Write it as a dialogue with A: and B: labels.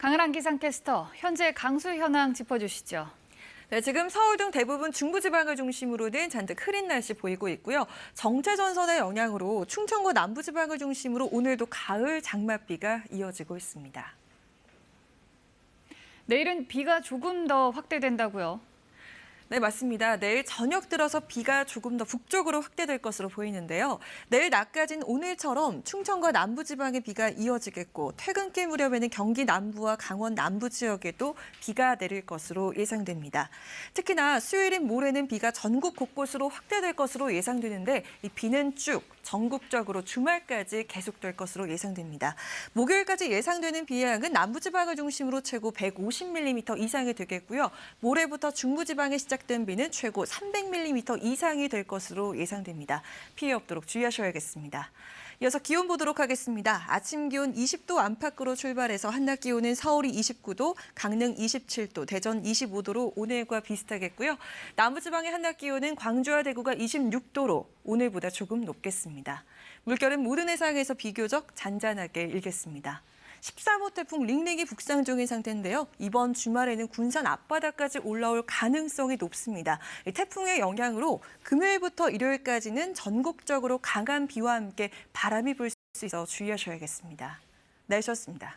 A: 강은한 기상캐스터, 현재 강수 현황 짚어주시죠.
B: 네, 지금 서울 등 대부분 중부지방을 중심으로는 잔뜩 흐린 날씨 보이고 있고요. 정체전선의 영향으로 충청과 남부지방을 중심으로 오늘도 가을 장맛비가 이어지고 있습니다.
A: 내일은 비가 조금 더 확대된다고요.
B: 네, 맞습니다. 내일 저녁 들어서 비가 조금 더 북쪽으로 확대될 것으로 보이는데요. 내일 낮까지는 오늘처럼 충청과 남부지방에 비가 이어지겠고 퇴근길 무렵에는 경기 남부와 강원 남부 지역에도 비가 내릴 것으로 예상됩니다. 특히나 수요일인 모레는 비가 전국 곳곳으로 확대될 것으로 예상되는데 이 비는 쭉 전국적으로 주말까지 계속될 것으로 예상됩니다. 목요일까지 예상되는 비 양은 남부지방을 중심으로 최고 150mm 이상이 되겠고요. 모레부터 중부지방에 시작된 비는 최고 300mm 이상이 될 것으로 예상됩니다. 피해 없도록 주의하셔야겠습니다. 이어서 기온 보도록 하겠습니다. 아침 기온 20도 안팎으로 출발해서 한낮 기온은 서울이 29도, 강릉 27도, 대전 25도로 오늘과 비슷하겠고요. 남부지방의 한낮 기온은 광주와 대구가 26도로 오늘보다 조금 높겠습니다. 물결은 모든 해상에서 비교적 잔잔하게 일겠습니다. 13호 태풍 링링이 북상 중인 상태인데요. 이번 주말에는 군산 앞바다까지 올라올 가능성이 높습니다. 이 태풍의 영향으로 금요일부터 일요일까지는 전국적으로 강한 비와 함께 바람이 불 수 있어 주의하셔야겠습니다. 날씨였습니다.